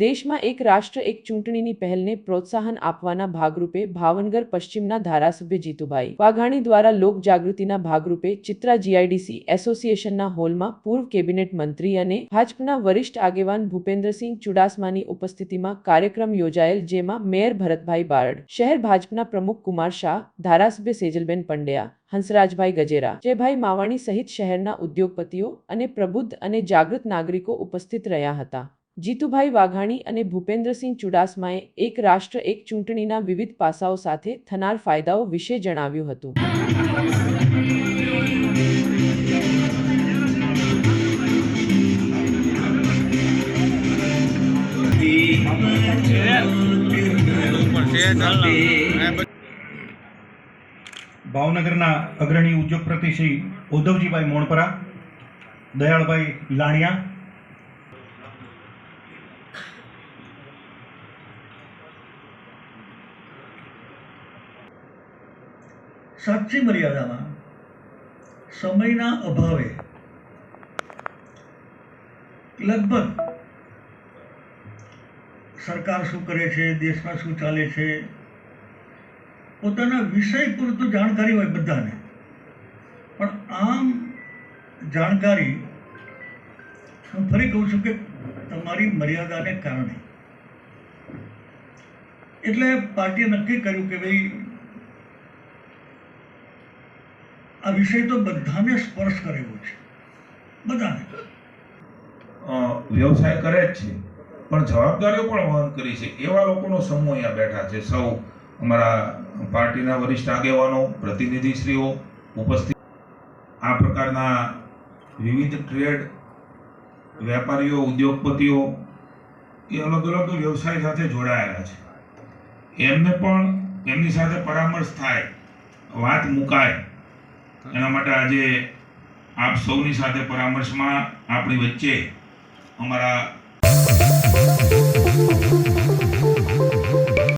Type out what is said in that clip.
દેશમાં એક રાષ્ટ્ર, એક ચૂંટણીની પહેલને પ્રોત્સાહન આપવાના ભાગરૂપે ભાવનગર પશ્ચિમના ધારાસભ્ય જીતુભાઈ વાઘાણી દ્વારા લોક જાગૃતિના ભાગરૂપે ચિત્રા જીઆઈડીસી એસોસિએશનના હોલમાં પૂર્વ કેબિનેટ મંત્રી અને ભાજપના વરિષ્ઠ આગેવાન ભૂપેન્દ્રસિંહ ચુડાસમાની ઉપસ્થિતિમાં કાર્યક્રમ યોજાયેલ જેમાં મેયર ભરતભાઈ બારડ, શહેર ભાજપના પ્રમુખ કુમાર શાહ, ધારાસભ્ય સેજલબેન પંડ્યા, હંસરાજભાઈ ગજેરા, જયભાઈ માવાણી સહિત શહેરના ઉદ્યોગપતિઓ અને પ્રબુદ્ધ અને જાગૃત નાગરિકો ઉપસ્થિત રહ્યા હતા. જીતુભાઈ વાઘાણી અને ભૂપેન્દ્રસિંહ ચુડાસમાએ એક રાષ્ટ્ર, એક ચૂંટણીના વિવિધ પાસાઓ સાથે થનાર ફાયદાઓ વિશે જણાવ્યું હતું. ભાવનગરના અગ્રણી ઉદ્યોગપતિ શ્રી ઉદ્ધવજીભાઈ મોણપરા, દયાળભાઈ લાણિયા સાચી મર્યાદામાં સમયના અભાવે લગભગ સરકાર શું કરે છે, દેશમાં શું ચાલે છે, પોતાના વિષય પૂરતું જાણકારી હોય બધાને. પણ આમ જાણકારી, હું ફરી કહું છું કે તમારી મર્યાદાને કારણે. એટલે પાર્ટીએ નક્કી કર્યું કે ભાઈ આ વિષય તો બધાને સ્પર્શ કરેલો છે. બધાને. વ્યવસાય કરે જ છે. પણ જવાબદારીઓ પણ વહન કરી છે. એવા લોકોનો સમૂહ અહીંયા બેઠા છે. સૌ અમારા પાર્ટીના વરિષ્ઠ આગેવાનો, પ્રતિનિધિશ્રીઓ ઉપસ્થિત. આ પ્રકારના વિવિધ ટ્રેડ વેપારીઓ, ઉદ્યોગપતિઓ એ અલગ અલગ વ્યવસાય સાથે જોડાયેલા છે. એમને પણ એમની સાથે પરામર્શ થાય, વાત મુકાય. એના માટે આજે આપ સૌની સાથે પરામર્શમાં આપણી વચ્ચે અમારા